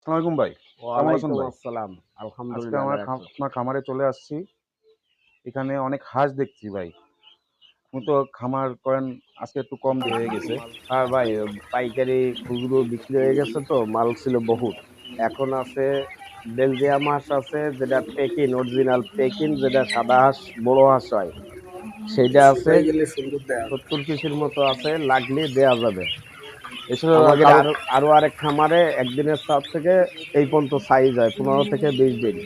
আসসালামাইকুম ভাই? আসসালাম আজকে আলহামদুলিল্লাহ আমার আপনার খামারে চলে আসছি। এখানে অনেক হাঁস দেখছি ভাই। আপনি তো খামার করেন আজকে একটু কম হয়ে গেছে। হ্যাঁ ভাই পাইকারি খুচরো বিক্রি হয়ে গেছে তো মাল ছিল বহুত। এখন আছে বেলজিয়াম হাঁস আছে যেটা পেকিন অরিজিনাল পেকিন যেটা সাদা হাঁস বড় হাঁস হয়। সেটা আছে সত্তর পিসের মতো আছে লাগলে দেয়া যাবে। এছাড়া আমাদের আরও আরও আরেক খামারে একদিনের সাত থেকে এই পর্যন্ত সাইজ হয় পনেরো থেকে বিশ দিন।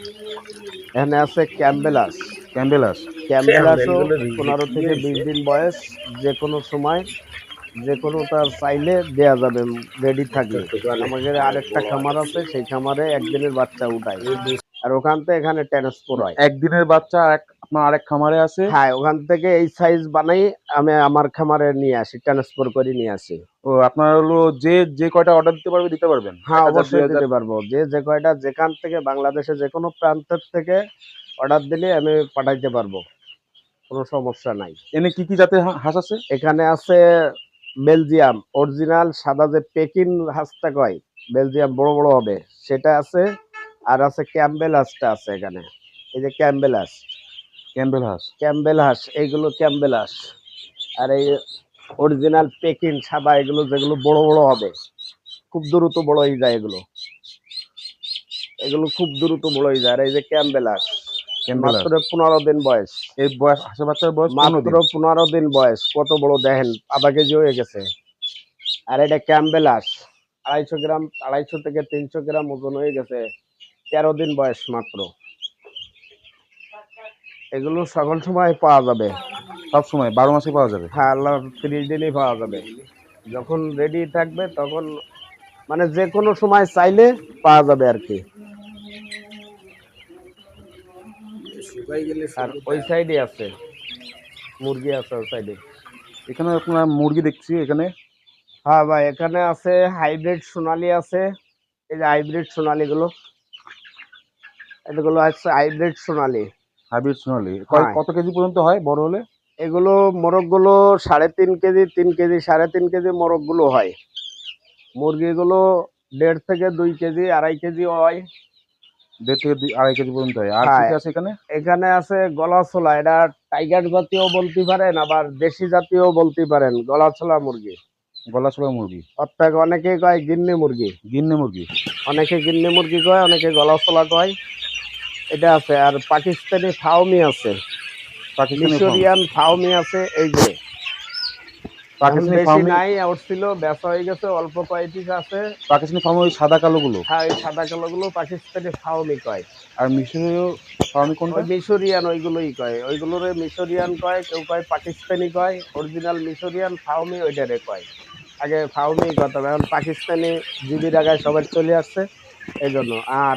এখানে আছে ক্যাম্বেলাস ক্যাম্বেল হাঁস ক্যাম্বেলাসও পনেরো থেকে বিশ দিন বয়স যে কোনো সময় যে কোনো তার চাইলে দেয়া যাবে রেডি থাকলে। আমাদের আরেকটা খামার আছে সেই খামারে একদিনের বাচ্চা উঠায়। আর ওখান থেকে এখানে ট্রান্সফার হয়। একদিনের বাচ্চা আপনার আরেক খামারে আছে? হ্যাঁ ওখান থেকে এই সাইজ বানাই আমি আমার খামারে নিয়ে আসি ট্রান্সফার করে নিয়ে আসি। ও আপনার হলো যে যে কয়টা অর্ডার দিতে পারবে দিতে পারবেন? হ্যাঁ অবশ্যই দিতে পারব। যে যে কয়টা যেখান থেকে বাংলাদেশে যে কোনো প্রান্তের থেকে অর্ডার দিলে আমি পাঠাইতে পারব। কোনো সমস্যা নাই। এনে কি কি জাতের হাঁস আছে? এখানে আছে বেলজিয়াম। অরিজিনাল সাদা যে পেকিন হাঁসটা কয় বেলজিয়াম বড় বড় হবে। সেটা আছে আর আছে ক্যাম্বেল হাঁসটা আছে এখানে। এই যে ক্যাম্বেল হাঁস। ক্যাম্বেল হাঁস। ক্যাম্বেল হাঁস এইগুলো ক্যাম্বেল হাঁস। আর এই অরিজিনাল পেকিন সাদা এগুলো যেগুলো বড় বড় হবে খুব দ্রুত বড় হয়ে যায় এগুলো। এগুলো খুব দ্রুত বড় হয়ে যায়। আর এই যে ক্যাম্বেল হাঁস মাত্র পনেরো দিন বয়স। এই বয়স হাঁসের বাচ্চার বয়স পনেরো মাত্র দিন পনেরো দিন বয়স কত বড় দেখেন আধা কেজি হয়ে গেছে। আর এটা ক্যাম্বেল হাঁস আড়াইশো গ্রাম আড়াইশো থেকে তিনশো গ্রাম ওজন হয়ে গেছে। তেরো দিন বয়স মাত্র। এগুলো সকল সময় পাওয়া যাবে। সব সময়? বারো মাসে পাওয়া যাবে? হ্যাঁ আল্লাহ তিরিশ দিনই পাওয়া যাবে। যখন রেডি থাকবে তখন মানে যে কোনো সময় চাইলে পাওয়া যাবে আর কি। আর ওই সাইডে আছে। মুরগি আছে ওই সাইডে এখানে আপনার মুরগি দেখছি এখানে? হ্যাঁ ভাই এখানে আছে হাইব্রিড সোনালি আছে। এই যে হাইব্রিড সোনালি গুলো এগুলো আছে হাইব্রিড সোনালি। হাইব্রিড সোনালি। হ্যাঁ। কত কেজি পর্যন্ত হয় বড় হলে? এগুলো মোরগগুলো সাড়ে তিন কেজি তিন কেজি সাড়ে তিন কেজি মোরগগুলো হয়। মুরগিগুলো দেড় থেকে দুই কেজি আড়াই কেজি হয়। দেড় থেকে দুই- আড়াই কেজি পর্যন্ত হয়। আর কি হ্যাঁ। আছে এখানে? এখানে আছে গলাছোলা। এটা টাইগার জাতীয় বলতে পারেন আবার দেশি জাতীয় বলতে পারেন। গলাছোলা মুরগি। গলা ছোলা মুরগি। অর্থাৎ অনেকে কয় গিন্নি মুরগি। গিন্নি মুরগি। অনেকে গিন্নি মুরগি কয় অনেকে গলাছোলা কয়। এটা আছে আর পাকিস্তানি ফাউমি আছে। পাকিস্তানি মিশরিয়ান ফাউমি আছে এই যে। পাকিস্তানি বেশি ফার্মে নাই উঠছিল হয়ে গেছে অল্প কয়েকটি আছে। পাকিস্তানি ফার্মে ওই সাদা কালো গুলো হ্যাঁ সাদা কালো গুলো পাকিস্তানি ফাউমি কয়। আর মিশরীয় ফার্মে কোনটা? মিশরিয়ান ওইগুলোই কয়। ওইগুলোরে মিশরিয়ান কয় কেউ কয় পাকিস্তানি কয় অরিজিনাল মিশরিয়ান ফাউমি ওইটারে কয়। আগে ফাউমি কথা এখন পাকিস্তানি জিবি জায়গায় সবাই চলে আসছে এই জন্য আর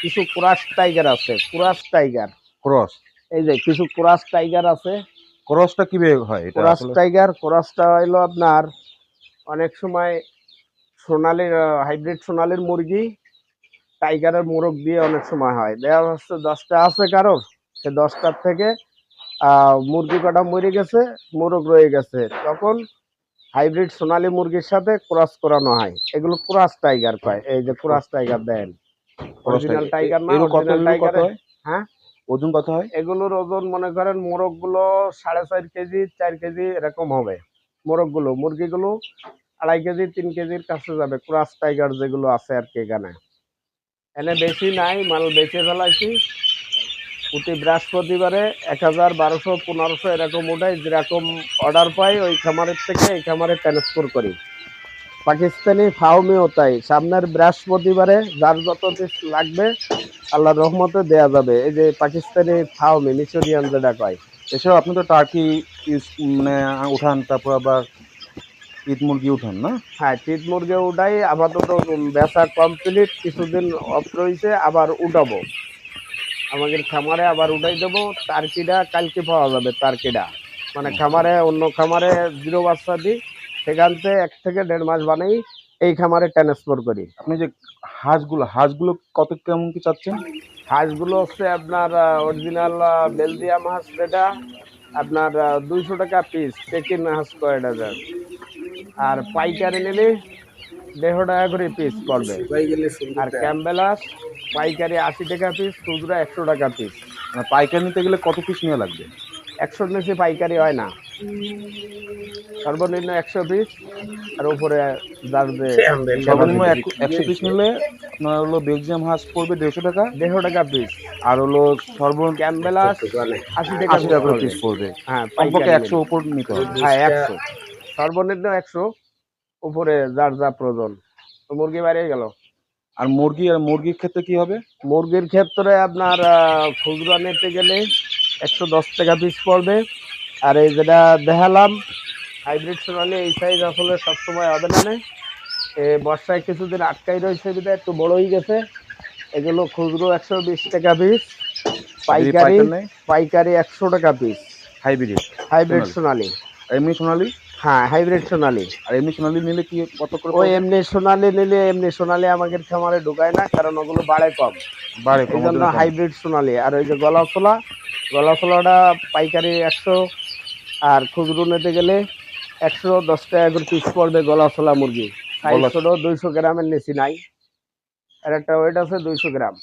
কিছু কুরাস টাইগার আছে কুরাস টাইগার। ক্রস? এই যে কিছু কুরাস টাইগার আছে। ক্রসটা কীভাবে হয়? কোরাস? টাইগার কোরাসটা হইল আপনার অনেক সময় সোনালির হাইব্রিড সোনালির মুরগি টাইগারের মোরগ দিয়ে অনেক সময় হয়। দেখা যাচ্ছে দশটা আছে কারোর সে দশটার থেকে আহ, মুরগি কটা মরে গেছে মোরগ রয়ে গেছে। তখন হাইব্রিড সোনালী মুরগির সাথে ক্রস করানো হয়। এগুলো ক্রস টাইগার পায় এই যে ক্রস টাইগার দেন। অরিজিনাল টাইগার না অরিজিনাল টাইগার হ্যাঁ? ওজন কত হয়? এগুলোর ওজন মনে করেন মোরগগুলো সাড়ে চার কেজি চার কেজি এরকম হবে। মোরগগুলো মুরগিগুলো আড়াই কেজি তিন কেজির কাছে যাবে। ক্রাস টাইগার যেগুলো আছে আর কি এখানে। এনে বেশি নাই মাল বেচে ফেলাইছি। প্রতি বৃহস্পতিবারে এক হাজার বারোশো পনেরোশো এরকম ওটাই যেরকম অর্ডার পাই ওই খামারের থেকে এই খামারে ট্রান্সফার করি। পাকিস্তানি ফাউমিও তাই। সামনের বৃহস্পতিবারে যার যত পিস লাগবে আল্লাহর রহমতে দেয়া যাবে। এই যে পাকিস্তানি ফাউমি মিশরিয়ান যেটা কয় এছাড়াও আপনি তো টার্কি ইউজ মানে উঠান তারপর আবার ঈদ মুরগি উঠান না? হ্যাঁ চিত মুরগি উঠাই আপাতত বেচা কমপ্লিট কিছুদিন অফ রয়েছে আবার উঠাবো। আমাদের খামারে আবার উঠাই দেবো। টার্কিটা কালকে পাওয়া যাবে টার্কিটা মানে খামারে অন্য খামারে জিরো বাচ্চা দিই সেখান থেকে এক থেকে দেড় মাস বানাই এই খামারে ট্রান্সফার করি। আপনি যে হাঁসগুলো হাঁসগুলো কত কেমন কি চাচ্ছেন? হাঁসগুলো হচ্ছে আপনার অরিজিনাল বেলজিয়াম হাঁস যেটা আপনার দুইশো টাকা পিস পেকিন হাঁস কয়টা যায় আর পাইকারি নিলে দেড়শো টাকা করে পিস পড়বে। আর ক্যাম্বেলাস পাইকারি আশি টাকা পিস খুচরা একশো টাকা পিস মানে পাইকারি নিতে গেলে কত পিস নেওয়া লাগবে? একশোর নিচে পাইকারি হয় না। সর্বনিম্ন একশো পিস আর উপরে যে সর্বনিম্ন এক- একশো পিস নিলে আপনার হলো বেলজিয়াম হাঁস পড়বে দেড়শো টাকা দেড়শো টাকা পিস আর হলো সর্ব ক্যাম্বেলাস আশি টাকা আশি টাকা পিস পড়বে। হ্যাঁ কমপক্ষে একশো উপর নিতে হবে। হ্যাঁ একশো। সর্বনিম্ন একশো। উপরে যার যা প্রয়োজন। তো মুরগি বাইরে গেল। আর মুরগি আর মুরগির ক্ষেত্রে কি হবে? মুরগির ক্ষেত্রে আপনার খুচরা নিতে গেলে একশো দশ টাকা পিস পড়বে। আর এই যেটা দেখালাম হাইব্রিড সোনালি এই সাইজ আসলে সবসময় হবে না বর্ষায় কিছুদিন আটকাই রয়েছে বিধায় একটু বড় হয়ে গেছে। এগুলো খুচরো একশো বিশ টাকা পিস পাইকারি পাইকারি একশো টাকা পিস হাইব্রিড? হাইব্রিড সোনালী। এমনি সোনালি? হ্যাঁ হাইব্রিড সোনালি। আর এমনি সোনালি নিলে কি কত করে ওই এমনি সোনালি নিলে এমনি সোনালি আমাদের খামারে ঢুকায় না কারণ ওগুলো বাড়ে কম। বাড়ে কম জন্য হাইব্রিড সোনালি। আর ওই যে গলা ছোলা গলা ছোলাটা পাইকারি একশো আর খুচরো নিতে গেলে একশো দশ টাকা করে পিস পড়বে গলা ছোলা মুরগি ছোট দুইশো গ্রামের নিচে নাই। আর একটা ওয়েট আছে দুইশো গ্রাম।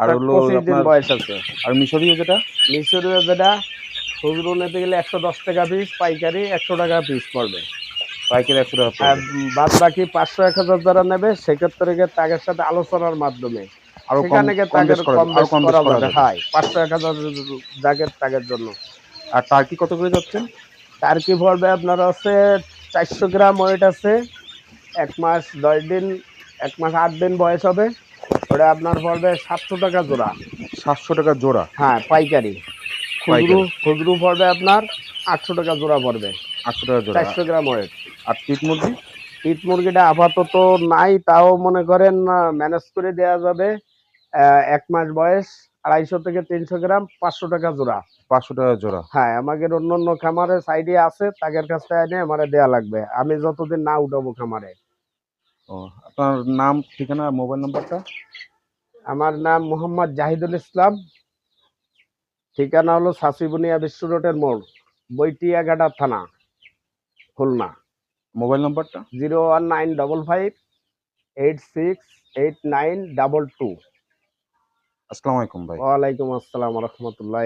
আর হলো দিন বয়স আছে। আর মিশরীয় যেটা মিশরীয় যেটা খুচরো নিতে গেলে একশো দশ টাকা পিস পাইকারি একশো টাকা পিস পড়বে। পাইকারি একশো টাকা বাদ বাকি পাঁচশো এক হাজার যারা নেবে সেক্ষেত্রে তাদের সাথে আলোচনার মাধ্যমে। সেখানে তাদের কম করা। হয়। পাঁচশো এক হাজার জাগের তাগের জন্য আর টার্কি কত করে যাচ্ছেন? তার কি পড়বে আপনার হচ্ছে চারশো গ্রাম ওয়েট আছে। এক মাস দশ দিন এক মাস আট দিন বয়স হবে। ওটা আপনার পড়বে সাতশো টাকা জোড়া। সাতশো টাকা জোড়া? হ্যাঁ পাইকারি। খুচরু। খুচরু পড়বে আপনার আটশো টাকা জোড়া পড়বে আটশো টাকা জোড়া। চারশো গ্রাম ওয়েট আর পিট মুরগি? পিট মুরগিটা আপাতত নাই তাও মনে করেন ম্যানেজ করে দেওয়া যাবে। এক মাস বয়স। আড়াইশো থেকে তিনশো গ্রাম পাঁচশো টাকা জোড়া। পাঁচশো টাকা জোড়া। হ্যাঁ আমাদের অন্য অন্য খামারে সাইডে আছে তাদের কাছ থেকে এনে আমার দেওয়া লাগবে। আমি যতদিন না উঠাবো খামারে। ও আপনার নাম ঠিকানা মোবাইল নাম্বারটা? আমার নাম মোহাম্মদ জাহিদুল ইসলাম। ঠিকানা হলো সাসিবুনিয়া বিশ্ব রোডের মোড় বৈটিয়াঘাটা থানা খুলনা। মোবাইল নাম্বারটা? Zero one nine double five eight six eight nine double two. আসসালামু আলাইকুম ভাই। ওয়ালাইকুম আসসালাম রহমতুল্লাহ